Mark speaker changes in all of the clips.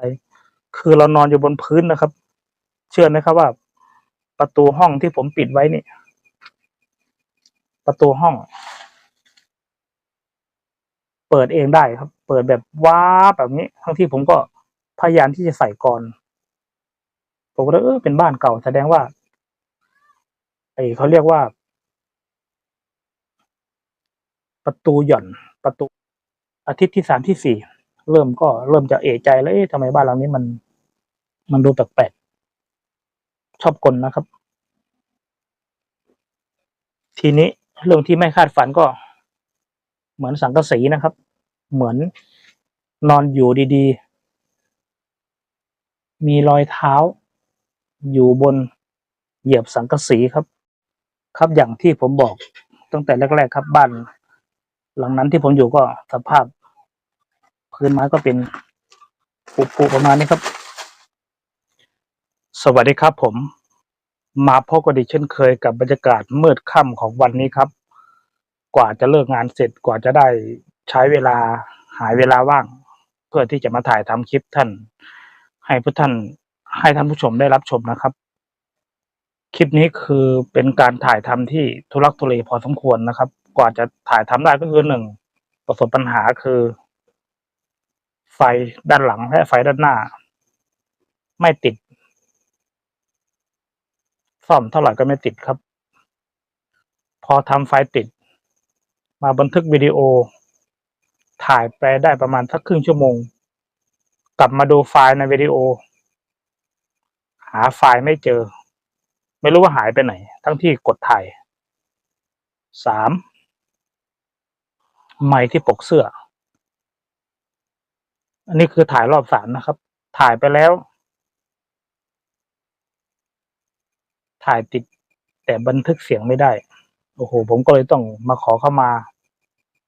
Speaker 1: อะไร คือเรานอนอยู่บนพื้นนะครับ เชื่อไหมครับว่า ประตูห้องที่ผมปิดไว้นี่ ประตูห้อง เปิดเองได้ครับ เปิดแบบว้าแบบนี้ ทั้งที่ผมก็พยายามที่จะใส่กรอนผมก็เลยเออเป็นบ้านเก่าแสดงว่าไอเขาเรียกว่า ประตูหย่อนประตูอาทิตย์ที่สามที่สี่ เริ่มก็เริ่มจะเอะใจแล้วเอ๊ะทำไมบ้านหลังนี้มัน มันดูแปลกๆชอบกลนะครับ ทีนี้เรื่องที่ไม่คาดฝันก็ เหมือนสังกะสีนะครับ เหมือนนอนอยู่ดีๆ มีรอยเท้า อยู่บนเหยียบสังกะสีครับ ครับอย่างที่ผมบอกตั้งแต่แรกๆครับบ้าน หลังนั้นที่ผมอยู่ก็สภาพ พื้นไม้ก็เป็นปุๆประมาณนี้ครับ สวัสดีครับผม มาพบกันอีกเช่นเคยกับบรรยากาศมืดค่ำของวันนี้ครับ กว่าจะเลิกงานเสร็จกว่าจะได้ใช้เวลาหายเวลาว่าง เพื่อที่จะมาถ่ายทำคลิปท่าน ให้ผู้ท่านให้ท่านผู้ชมได้รับชมนะครับ คลิปนี้คือเป็นการถ่ายทำที่ทุลักทุเลพอสมควรนะครับ กว่าจะถ่ายทำได้ก็คือหนึ่งประสบปัญหาคือ ไฟด้านหลังและไฟด้านหน้า ไม่ติด ซ่อมเท่าไหร่ก็ไม่ติดครับ พอทำไฟติด มาบันทึกวิดีโอ ถ่ายไปได้ประมาณสักครึ่งชั่วโมง กลับมาดูไฟล์ในวิดีโอ หาไฟล์ไม่เจอ ไม่รู้ว่าหายไปไหน ทั้งที่กดถ่ายสามไม้ที่ปกเสื้อ อันนี้คือถ่ายรอบสามนะครับ ถ่ายไปแล้ว ถ่ายติด แต่บันทึกเสียงไม่ได้ โอ้โห ผมก็เลยต้องมาขอเข้ามา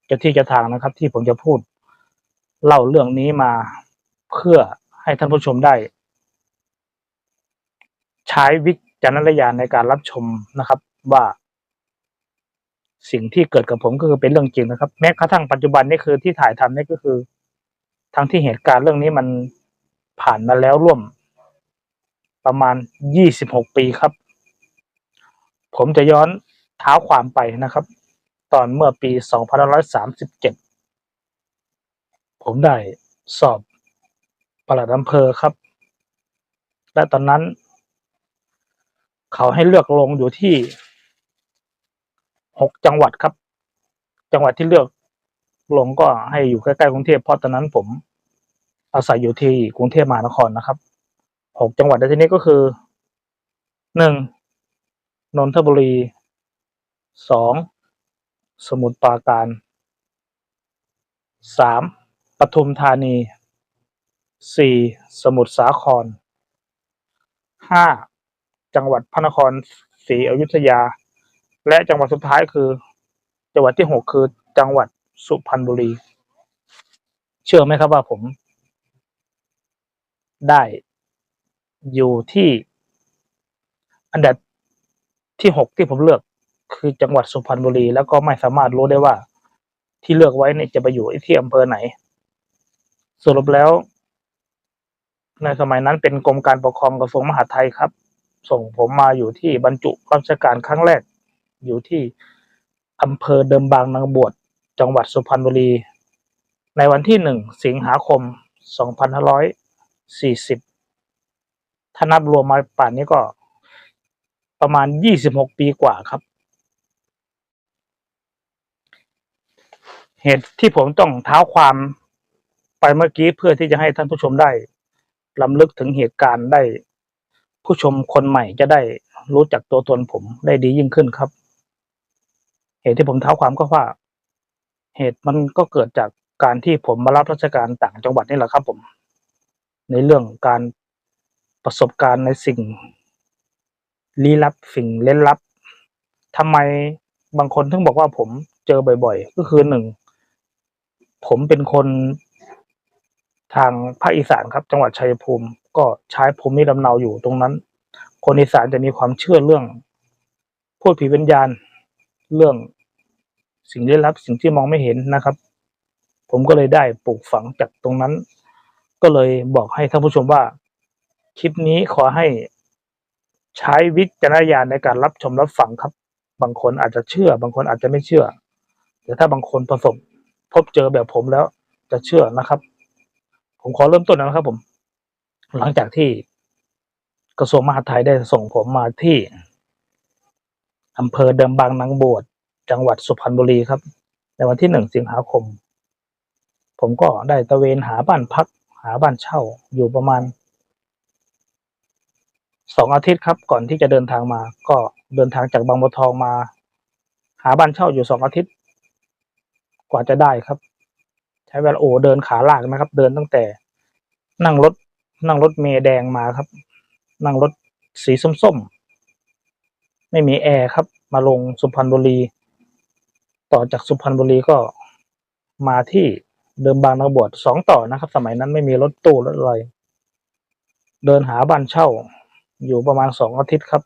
Speaker 1: เจ้าที่เจ้าทางนะครับ ที่ผมจะพูด เล่าเรื่องนี้มาเพื่อให้ท่านผู้ชมได้ ใช้วิจารณญาณในการรับชมนะครับ ว่าสิ่งที่เกิดกับผมก็คือเป็นเรื่องจริงนะครับ แม้กระทั่งปัจจุบันนี่คือที่ถ่ายทำนี่ก็คือ ทั้งที่เหตุการณ์เรื่องนี้มันผ่านมาแล้วร่วม ประมาณยี่สิบหกปีครับ ผมจะย้อนเท้าความไปนะครับ ตอนเมื่อปีสองพันร้อยสามสิบเจ็ดผมได้สอบปลัดอำเภอครับ และตอนนั้น เขาให้เลือกลงอยู่ที่หกจังหวัดครับ จังหวัดที่เลือก ลงก็ให้อยู่ใกล้ๆกรุงเทพเพราะตอนนั้นผมอาศัยอยู่ที่กรุงเทพมหานครนะครับหกจังหวัดในที่นี้ก็คือหนึ่งนนทบุรีสองสมุทรปราการสามปทุมธานีสี่สมุทรสาครห้าจังหวัดพระนครศรีอยุธยา และจังหวัดสุดท้ายคือ จังหวัดที่หกคือจังหวัด สุพรรณบุรี เชื่อไหมครับว่าผม ได้อยู่ที่ อันดับที่หกที่ผมเลือก คือจังหวัดสุพรรณบุรี แล้วก็ไม่สามารถรู้ได้ว่า ที่เลือกไว้เนี่ยจะไปอยู่ที่อำเภอไหน สรุปแล้ว ในสมัยนั้นเป็นกรมการปกครองกระทรวงมหาดไทยครับ ส่งผมมาอยู่ที่บรรจุราชการครั้งแรก อยู่ที่อำเภอเดิมบางนางบวช จังหวัดสุพรรณบุรี ในวันที่หนึ่งสิงหาคมสองพันห้าร้อยสี่สิบถ้านับรวมมาป่านนี้ก็ประมาณยี่สิบหกปีกว่าครับ เหตุที่ผมต้องเท้าความไปเมื่อกี้เพื่อที่จะให้ท่านผู้ชมได้ลำลึกถึงเหตุการณ์ได้ ผู้ชมคนใหม่จะได้รู้จักตัวตนผมได้ดียิ่งขึ้นครับ เหตุที่ผมเท้าความก็ว่า เหตุมันก็เกิดจากการที่ผมมารับราชการต่างจังหวัดนี่แหละครับผม ในเรื่องการประสบการณ์ในสิ่งลี้ลับสิ่งเล่นลับทำไมบางคนถึงบอกว่าผมเจอบ่อย ๆ ก็คือหนึ่งผมเป็นคนทางภาคอีสานครับ จังหวัดชัยภูมิ ก็ใช้ภูมิลำเนาอยู่ตรงนั้น คนอีสานจะมีความเชื่อเรื่องพูดผีวิญญาณ เรื่อง สิ่งลี้ลับสิ่งที่มองไม่เห็นนะครับ ผมก็เลยได้ปลูกฝังจากตรงนั้น ก็เลยบอกให้ท่านผู้ชมว่า คลิปนี้ขอให้ใช้วิจารณญาณในการรับชมรับฟังครับ บางคนอาจจะเชื่อ บางคนอาจจะไม่เชื่อ แต่ถ้าบางคนประสบพบเจอแบบผมแล้วจะเชื่อนะครับ ผมขอเริ่มต้นนะครับ ผม หลังจากที่กระทรวงมหาดไทยได้ส่งผมมาที่อำเภอเดิมบางนางบวช จังหวัดสุพรรณบุรีครับ ในวันที่หนึ่งสิงหาคม ผมก็ได้ตระเวนหาบ้านพัก หาบ้านเช่าอยู่ประมาณสองอาทิตย์ครับ ก่อนที่จะเดินทางมา ก็เดินทางจากบางบัวทองมา หาบ้านเช่าอยู่สองอาทิตย์ กว่าจะได้ครับ ใช้เวลาโอเดินขาลากนะครับ เดินตั้งแต่ นั่งรถ นั่งรถเมล์แดงมาครับ นั่งรถสีส้มๆ ไม่มีแอร์ครับ มาลงสุพรรณบุรี ต่อจากสุพรรณบุรีก็มาที่เดิมบางนางบวชสองต่อนะครับ สมัยนั้นไม่มีรถตู้รถอะไรเดินหาบ้านเช่า อยู่ประมาณสองอาทิตย์ครับ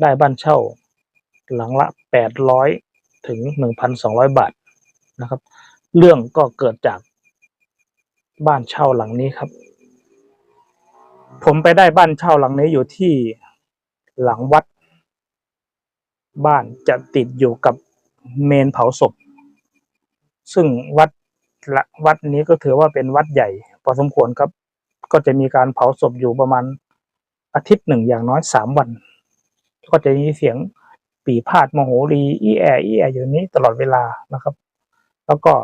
Speaker 1: ได้บ้านเช่า หลังละแปดร้อยถึงหนึ่งพันสองร้อยบาทนะครับ เรื่องก็เกิดจากบ้านเช่าหลังนี้ครับ ผมไปได้บ้านเช่าหลังนี้อยู่ที่หลังวัด บ้านจะติดอยู่กับ เมนเผาศพ ซึ่งวัดละวัดนี้ก็ถือว่าเป็นวัดใหญ่ พอสมควรครับ ก็จะมีการเผาศพอยู่ประมาณอาทิตย์หนึ่งอย่างน้อยสามวัน ก็จะมีเสียงปีพาดโมโหรีอีแออีแออยู่นี้ตลอดเวลานะครับ แล้วก็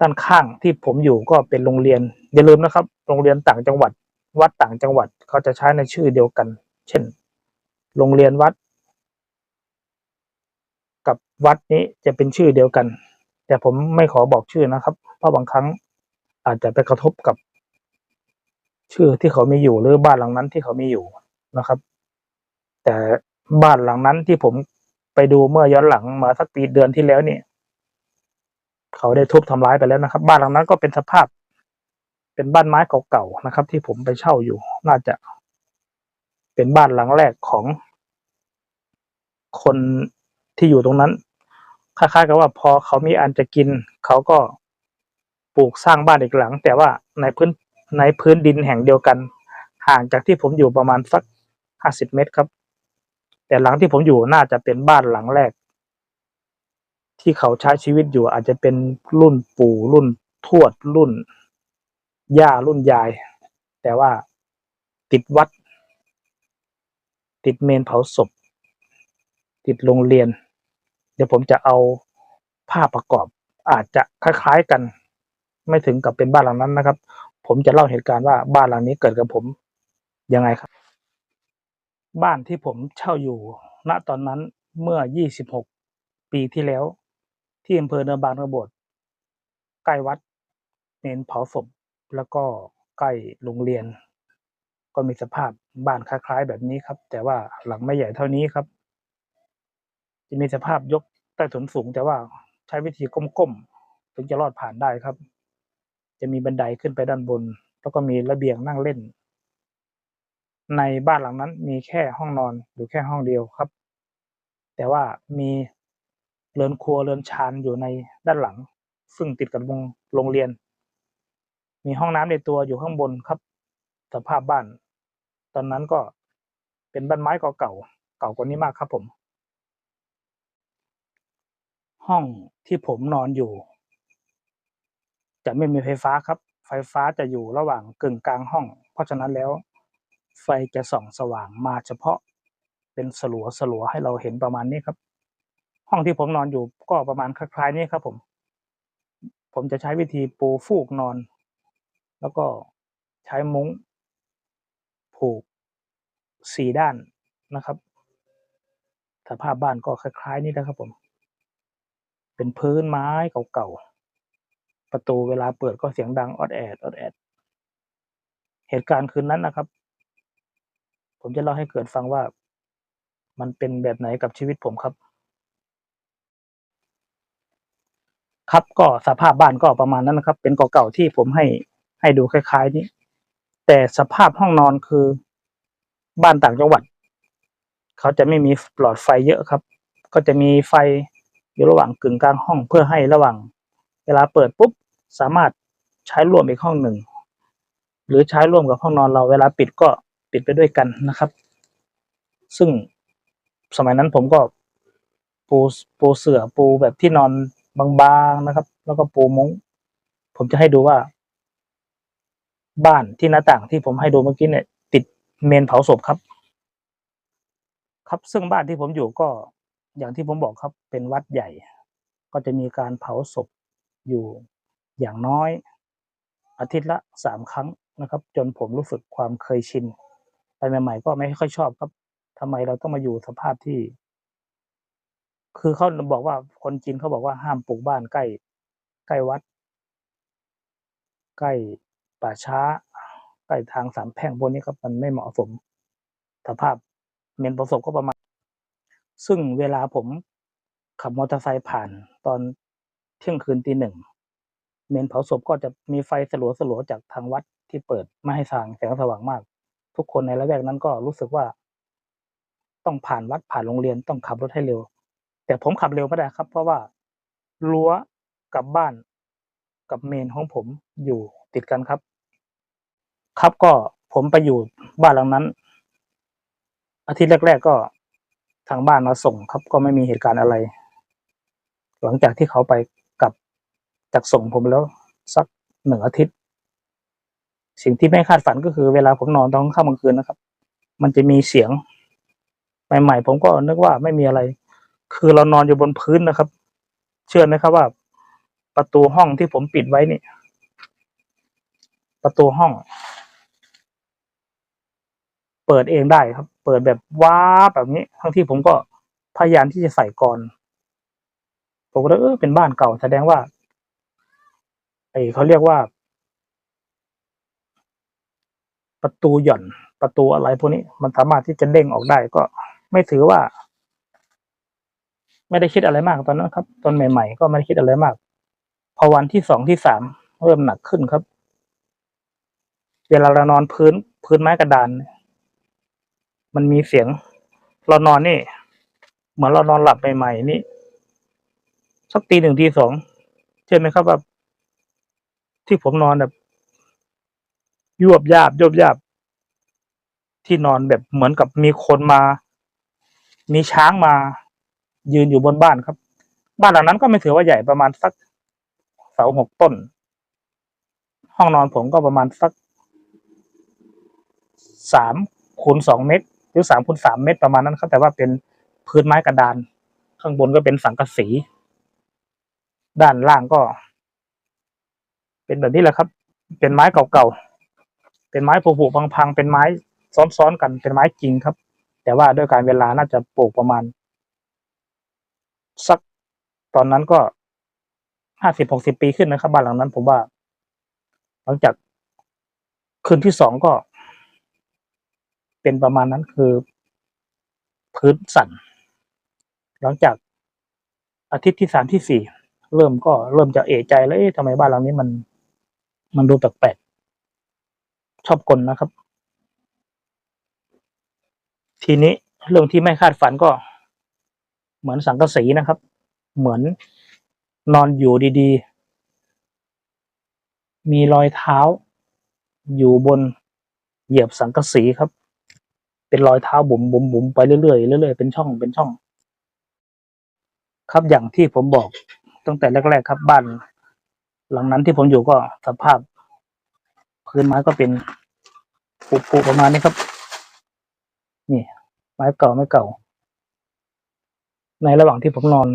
Speaker 1: ด้านข้างที่ผมอยู่ก็เป็นโรงเรียนอย่าลืมนะครับ โรงเรียนต่างจังหวัด วัดต่างจังหวัดเขาจะใช้ในชื่อเดียวกัน เช่น โรงเรียนวัด กับวัดนี้จะเป็นชื่อเดียวกัน แต่ผมไม่ขอบอกชื่อนะครับ เพราะบางครั้งอาจจะไปกระทบกับ ชื่อที่เขามีอยู่หรือบ้านหลังนั้นที่เขามีอยู่นะครับ แต่บ้านหลังนั้นที่ผมไปดูเมื่อย้อนหลังมาสักปีเดือนที่แล้วเนี่ย เขาได้ทุบทำร้ายไปแล้วนะครับ บ้านหลังนั้นก็เป็นสภาพ เป็นบ้านไม้เก่าๆนะครับ ที่ผมไปเช่าอยู่ น่าจะ เป็นบ้านหลังแรกของคน ที่อยู่ตรงนั้นคล้ายๆกับว่าพอเขามีอันจะกิน เขาก็ปลูกสร้างบ้านอีกหลัง แต่ว่าในพื้นในพื้นดินแห่งเดียวกัน ห่างจากที่ผมอยู่ประมาณสักห้าสิบเมตรครับ แต่หลังที่ผมอยู่น่าจะเป็นบ้านหลังแรก ที่เขาใช้ชีวิตอยู่อาจจะเป็นรุ่นปู่รุ่นทวดรุ่น ย่ารุ่นยาย แต่ว่าติดวัด ติดเมนเผาศพ ติดโรงเรียน เดี๋ยวผมจะเอาภาพประกอบ อาจจะคล้ายๆกัน ไม่ถึงกับเป็นบ้านหลังนั้นนะครับ ผมจะเล่าเหตุการณ์ว่าบ้านหลังนี้เกิดกับผมยังไงครับ บ้านที่ผมเช่าอยู่ ณตอนนั้นเมื่อ 26 ปีที่แล้ว ที่อำเภอเนินบางระบดใกล้วัดเมนเผาศพแล้วก็ใกล้โรงเรียน ก็มีสภาพบ้านคล้าย ๆ แบบนี้ครับ แต่ว่าหลังไม่ใหญ่เท่านี้ครับ จะมีสภาพยกใต้ถุนสูง แต่ว่าใช้วิธีก้มๆถึงจะรอดผ่านได้ครับ จะมีบันไดขึ้นไปด้านบน แล้วก็มีระเบียงนั่งเล่น ในบ้านหลังนั้นมีแค่ห้องนอนอยู่แค่ห้องเดียวครับ แต่ว่ามีเรือนครัวเรือนชานอยู่ในด้านหลัง ซึ่งติดกับโรงเรียน มีห้องน้ำในตัวอยู่ข้างบนครับสภาพบ้าน ตอนนั้นก็เป็นบ้านไม้เก่าๆเก่ากว่านี้มากครับผม ห้องที่ผมนอนอยู่ จะไม่มีไฟฟ้าครับ ไฟฟ้าจะอยู่ระหว่างกึ่งกลางห้อง เพราะฉะนั้นแล้ว ไฟจะส่องสว่างมาเฉพาะเป็นสลัวสลัวให้เราเห็นประมาณนี้ครับ ห้องที่ผมนอนอยู่ก็ประมาณคล้ายๆนี้ครับ ผม ผมจะใช้วิธีปูฟูกนอน แล้วก็ใช้มุ้งผูกสี่ด้านนะครับสภาพบ้านก็คล้ายๆนี้นะครับผม เป็นพื้นไม้เก่าๆ ประตูเวลาเปิดก็เสียงดังออดแอดออดแอด เหตุการณ์คืนนั้นนะครับ ผมจะเล่าให้เกิดฟังว่า มันเป็นแบบไหนกับชีวิตผมครับ ครับก็สภาพบ้านก็ประมาณนั้นนะครับ เป็นเก่าๆที่ผมให้ให้ดูคล้ายๆนี้ แต่สภาพห้องนอนคือบ้านต่างจังหวัด เขาจะไม่มีหลอดไฟเยอะครับ ก็จะมีไฟ อยู่ระหว่างกึ่งกลางห้องเพื่อให้ระหว่างเวลาเปิดปุ๊บสามารถใช้ร่วมอีกห้องหนึ่ง หรือใช้ร่วมกับห้องนอนเราเวลาปิดก็ปิดไปด้วยกันนะครับ ซึ่งสมัยนั้นผมก็ปูปูเสื่อปูแบบที่นอนบางๆนะครับ แล้วก็ปูมุ้ง ผมจะให้ดูว่า บ้านที่หน้าต่างที่ผมให้ดูเมื่อกี้เนี่ย ติดเมนเผาศพครับ ครับซึ่งบ้านที่ผมอยู่ก็ อย่างที่ผมบอกครับเป็นวัดใหญ่ ก็จะมีการเผาศพอยู่อย่างน้อยอาทิตย์ละสามครั้งนะครับ จนผมรู้สึกความเคยชินไปใหม่ ๆ ก็ไม่ค่อยชอบครับทำไมเราต้องมาอยู่สภาพที่ คือเขาบอกว่าคนจีนเขาบอกว่าห้ามปลูกบ้านใกล้ ใกล้วัด ใกล้ป่าช้า ใกล้ทางสามแพร่งพวกนี้ครับมันไม่เหมาะสม สภาพเมนประสบก็ประมาณ ซึ่งเวลาผมขับมอเตอร์ไซค์ผ่านตอนเที่ยงคืนตีหนึ่งเมนเผาศพก็จะมีไฟสลัวสลัวจากทางวัดที่เปิดไม่ให้สางแสงสว่างมาก ทุกคนในละแวกนั้นก็รู้สึกว่า ต้องผ่านวัดผ่านโรงเรียนต้องขับรถให้เร็ว แต่ผมขับเร็วไม่ได้ครับ เพราะว่ารั้วกับบ้านกับเมนของผมอยู่ติดกันครับ ครับก็ผมไปอยู่บ้านหลังนั้น อาทิตย์แรก ๆ ก็ ทางบ้านมาส่งครับ ก็ไม่มีเหตุการณ์อะไร หลังจากที่เขาไปกลับจากส่งผมแล้วสักหนึ่งอาทิตย์ สิ่งที่ไม่คาดฝันก็คือเวลาผมนอนตอนค่ำกลางคืนนะครับ มันจะมีเสียง ใหม่ๆ ผมก็นึกว่าไม่มีอะไร คือเรานอนอยู่บนพื้นนะครับ เชื่อไหมครับว่า ประตูห้องที่ผมปิดไว้นี่ ประตูห้อง เปิดเองได้ครับ เปิดแบบว้าแบบนี้ ทั้งที่ผมก็พยายามที่จะใส่ก่อนผมก็เลยเออเป็นบ้านเก่า แสดงว่าไอเขาเรียกว่า ประตูหย่อนประตูอะไรพวกนี้ มันสามารถที่จะเด้งออกได้ก็ไม่ถือว่า ไม่ได้คิดอะไรมากตอนนั้นครับ ตอนใหม่ ๆ ก็ไม่ได้คิดอะไรมาก พอวันที่สองที่สามเริ่มหนักขึ้นครับ เวลาเรานอนพื้นพื้นไม้กระดานเนี่ย มันมีเสียง เรานอนนี่ เหมือนเรานอนหลับใหม่ๆนี่สักตีหนึ่งตีสองเช่นไหมครับว่าที่ผมนอนแบบยวบยาบยวบยาบ ที่นอนแบบเหมือนกับมีคนมา มีช้างมา ยืนอยู่บนบ้านครับ บ้านหลังนั้นก็ไม่ถือว่าใหญ่ประมาณสักเสาหกต้น ห้องนอนผมก็ประมาณสักสามคูณสองเมตร หรือสามคูณสามเมตรประมาณนั้นครับแต่ว่าเป็นพื้นไม้กระดาน ข้างบนก็เป็นสังกะสี ด้านล่างก็ เป็นแบบนี้แหละครับ เป็นไม้เก่าๆเป็นไม้ผุๆพังๆเป็นไม้ซ้อนๆกันเป็นไม้จริงครับ แต่ว่าด้วยการเวลาน่าจะปลูกประมาณ สักตอนนั้นก็ห้าสิบหกสิบปีขึ้นนะครับบ้านหลังนั้น ผมว่า หลังจากคืนที่สองก็ เป็นประมาณนั้นคือ พื้นสั่น หลังจากอาทิตย์ที่สามที่สี่เริ่มก็เริ่มจะเอะใจแล้วเอ๊ะทำไมบ้านหลังนี้มัน มันดูแปลกๆชอบกลนะครับ ทีนี้เรื่องที่ไม่คาดฝันก็ เหมือนสังกะสีนะครับ เหมือนนอนอยู่ดีๆ มีรอยเท้า อยู่บนเหยียบสังกะสีครับ เป็นรอยเท้าบุ๋มบุ๋มบุ๋มไปเรื่อยๆเรื่อยๆเป็นช่องเป็นช่อง ครับอย่างที่ผมบอกตั้งแต่แรกๆครับบ้าน หลังนั้นที่ผมอยู่ก็สภาพพื้นไม้ก็เป็นปุๆประมาณนี้ครับ นี่ ไม้เก่าไม่เก่า ในระหว่างที่ผมนอน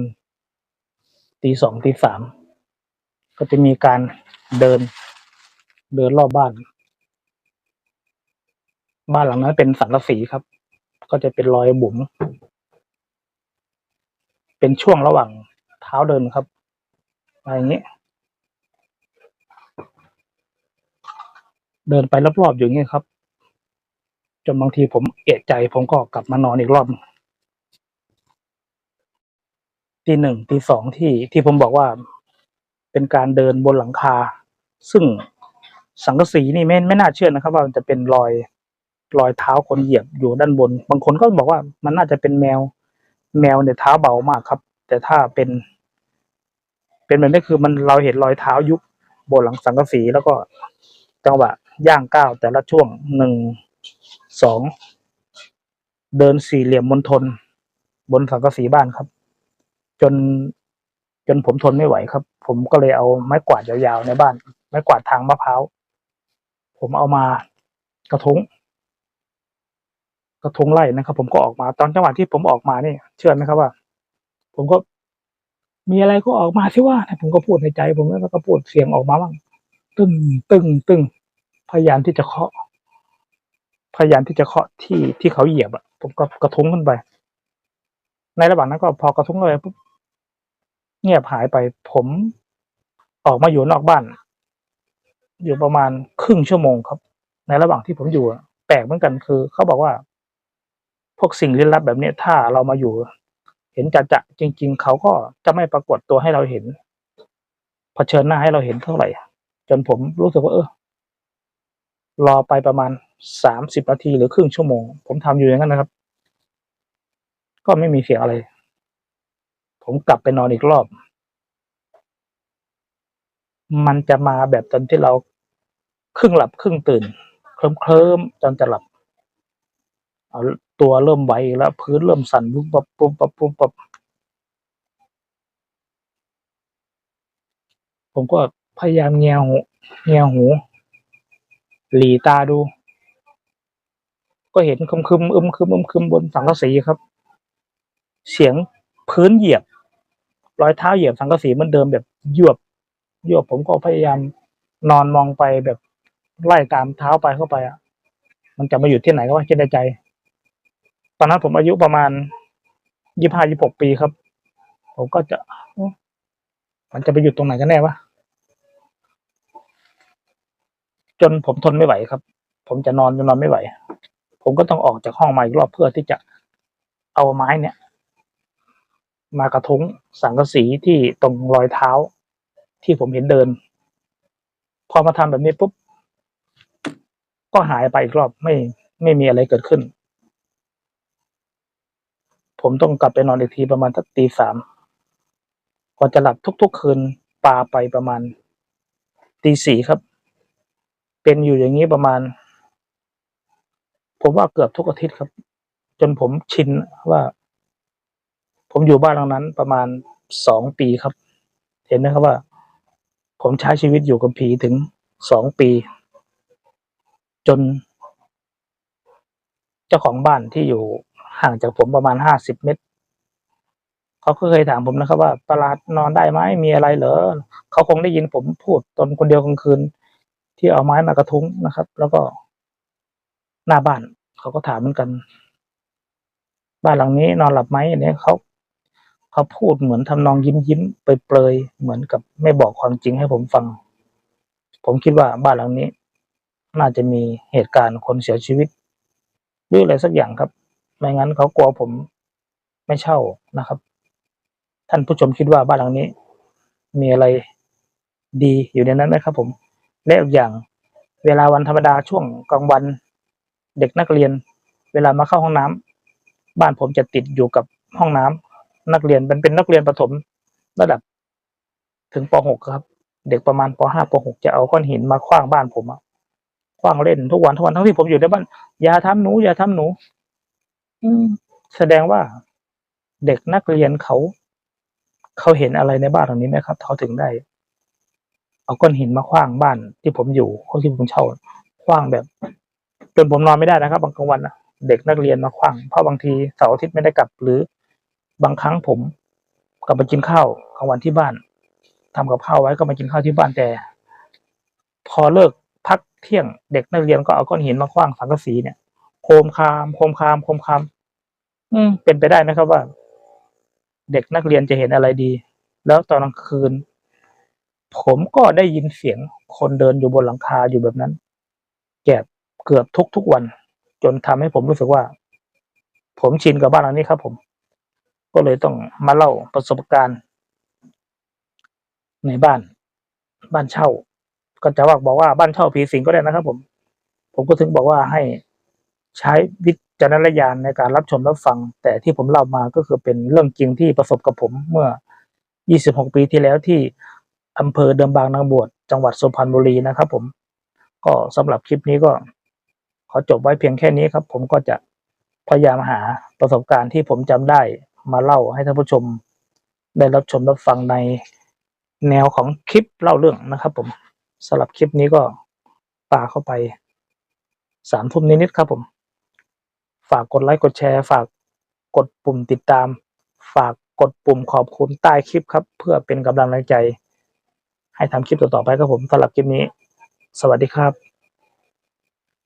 Speaker 1: ตีสองตีสามก็จะมีการเดินเดินรอบบ้าน บ้านหลังนั้นเป็นสังกะสีครับ ก็จะเป็นรอยบุ๋มเป็นช่วงระหว่างเท้าเดินครับอะไรอย่างนี้ เดินไปรอบๆอยู่อย่างนี้ครับ จนบางทีผมเอะใจ ผมก็กลับมานอนอีกรอบตีหนึ่งตีสองที่ที่ผมบอกว่า เป็นการเดินบนหลังคา ซึ่งสังกะสีนี่ไม่ไม่น่าเชื่อนะครับ ว่ามันจะเป็นรอย รอยเท้าคนเหยียบอยู่ด้านบน บางคนก็บอกว่ามันน่าจะเป็นแมว แมวเนี่ยเท้าเบามากครับ แต่ถ้าเป็น เป็นแบบนี้คือมันเราเห็นรอยเท้ายุบบนหลังสังกะสีแล้วก็จังหวะย่างก้าวแต่ละช่วงหนึ่งสองเดินสี่เหลี่ยมมณฑลบนสังกะสีบ้านครับ จนจนผมทนไม่ไหวครับ ผมก็เลยเอาไม้กวาดยาวๆในบ้าน ไม้กวาดทางมะพร้าวผมเอามากระทุ้ง กระทุ้งไล่นะครับ ผมก็ออกมาตอนจังหวะที่ผมออกมาเนี่ยเชื่อไหมครับว่า ผมก็มีอะไรก็ออกมาที่ว่าผมก็พูดในใจ ผมแล้วก็พูดเสียงออกมาบ้างตึ้งตึ้งตึ้งพยายามที่จะเคาะ พยายามที่จะเคาะที่ที่เขาเหยียบอะผมก็กระทุ้งขึ้นไป ในระหว่างนั้นก็พอกระทุ้งเลยปุ๊บเงียบหายไป ผมออกมาอยู่นอกบ้าน อยู่ประมาณครึ่งชั่วโมงครับ ในระหว่างที่ผมอยู่แปลกเหมือนกันคือ เขาบอกว่า พวกสิ่งลี้ลับแบบเนี้ยถ้าเรามาอยู่ เห็นจะจะจริง ๆ เขาก็จะไม่ปรากฏตัวให้เราเห็นเผชิญหน้าให้เราเห็นเท่าไหร่ จนผมรู้สึกว่าเออรอไปประมาณสามสิบนาทีหรือครึ่งชั่วโมง ผมทำอยู่อย่างนั้นนะครับ ก็ไม่มีเสียงอะไร ผมกลับไปนอนอีกรอบ มันจะมาแบบตอนที่เราครึ่งหลับครึ่งตื่น เคลิ้มเคลิ้มๆจนจะหลับเอา ตัวเริ่มไหวแล้วพื้นเริ่มสั่นปุ๊บปั๊บปุ๊บปั๊บปุ๊บปั๊บผมก็พยายามแงวหูแงวหู หลีตาดู ก็เห็นคึมคึมอึมคึมอึมคึมบนสังกะสีครับ เสียงพื้นเหยียบ รอยเท้าเหยียบสังกะสีเหมันเดิมแบบยวบยวบผมก็พยายามนอนมองไปแบบไล่ตามเท้าไปเข้าไปอะ มันจะมาอยู่ที่ไหนก็ว่าคิดในใจ ตอนนั้นผมอายุประมาณยี่ห้ายี่หกปีครับ ผมก็จะ มันจะไปอยู่ตรงไหนกันแน่วะจนผมทนไม่ไหวครับ ผมจะนอนจนนอนไม่ไหว ผมก็ต้องออกจากห้องมาอีกรอบเพื่อที่จะเอาไม้เนี่ย มากระทุ้งสังกะสีที่ตรงรอยเท้า ที่ผมเห็นเดิน พอมาทำแบบนี้ปุ๊บ ก็หายไปอีกรอบไม่ไม่มีอะไรเกิดขึ้น ผมต้องกลับไปนอนอีกทีประมาณสักตีสามก่อนจะหลับทุก ๆ คืนปาไปประมาณตีสี่ครับ เป็นอยู่อย่างนี้ประมาณ ผมว่าเกือบทุกอาทิตย์ครับ จนผมชินว่า ผมอยู่บ้านหลังนั้นประมาณสองปีครับ เห็นไหมครับว่า ผมใช้ชีวิตอยู่กับผีถึงสองปี จน เจ้าของบ้านที่อยู่ ห่างจากผมประมาณห้าสิบเมตร เขาก็เคยถามผมนะครับ ว่าประหลาดนอนได้ไหมมีอะไรเหรอเขาคงได้ยินผมพูดตอนคนเดียวกลางคืน ที่เอาไม้มากระทุ้งนะครับ แล้วก็ หน้าบ้าน เขาก็ถามเหมือนกัน บ้านหลังนี้นอนหลับไหมอันนี้เขาเขาพูดเหมือนทำนองยิ้มยิ้มๆเปรยเหมือนกับไม่บอกความจริงให้ผมฟัง ผมคิดว่าบ้านหลังนี้ น่าจะมีเหตุการณ์คนเสียชีวิตหรืออะไรสักอย่างครับ ไม่งั้นเขากลัวผมไม่เช่านะครับ ท่านผู้ชมคิดว่าบ้านหลังนี้ มีอะไรดีอยู่ในนั้นไหมครับ ผมและอีกอย่าง เวลาวันธรรมดาช่วงกลางวัน เด็กนักเรียน เวลามาเข้าห้องน้ำบ้านผมจะติดอยู่กับห้องน้ำนักเรียนเป็นเป็นนักเรียนประถมระดับ ถึงป .6 ครับ เด็กประมาณป .5 ป .6 จะเอาก้อนหินมาขว้างบ้านผมอะขว้างเล่นทุกวันทุกวันทั้งที่ผมอยู่ในบ้านอย่าทำหนูอย่าทำหนู แสดงว่าเด็กนักเรียนเขา เขาเห็นอะไรในบ้านหลังนี้ไหมครับเขาถึงได้ เอาก้อนหินมาขว้างบ้านที่ผมอยู่เขาที่ผมเช่าขว้างแบบ จนผมนอนไม่ได้นะครับบางกลางวันนะเด็กนักเรียนมาขว้างเพราะบางทีเสาร์อาทิตย์ไม่ได้กลับ หรือบางครั้งผมกลับมากินข้าวกลางวันที่บ้านทำกับข้าวไว้ก็มากินข้าวที่บ้านแต่ พอเลิกพักเที่ยงเด็กนักเรียนก็เอาก้อนหินมาขว้างสังกะสีเนี่ย โคมคาม โคมคาม โคมคาม อืม เป็นไปได้ไหมครับว่า เด็กนักเรียนจะเห็นอะไรดี แล้วตอนกลางคืน ผมก็ได้ยินเสียงคนเดินอยู่บนหลังคาอยู่แบบนั้นแกบเกือบทุกทุกวัน จนทำให้ผมรู้สึกว่า ผมชินกับบ้านหลังนี้ครับ ผม ก็เลยต้องมาเล่าประสบการณ์ ในบ้าน บ้านเช่า ก็จะว่าบอกว่าบ้านเช่าผีสิงก็ได้นะครับ ผม ผมก็ถึงบอกว่าให้ ใช้วิจารณญาณในการรับชมรับฟัง แต่ที่ผมเล่ามาก็คือเป็นเรื่องจริงที่ประสบกับผมเมื่อ 26 ปีที่แล้วที่อำเภอเดิมบางนางบวชจังหวัดสุพรรณบุรีนะครับ ผม ก็สำหรับคลิปนี้ก็ ขอจบไว้เพียงแค่นี้ครับ ผมก็จะพยายามหาประสบการณ์ที่ผมจำได้มาเล่าให้ท่านผู้ชม ได้รับชมรับฟังในแนวของคลิปเล่าเรื่องนะครับ ผมสำหรับคลิปนี้ก็ปาเข้าไปสามทุ่มนิดๆครับผม ฝากกดไลค์กดแชร์ฝากกดปุ่มติดตาม ฝากกดปุ่มขอบคุณใต้คลิปครับ เพื่อเป็นกำลังใจ ให้ทำคลิปต่อๆไปครับผมสำหรับคลิปนี้ สวัสดีครับ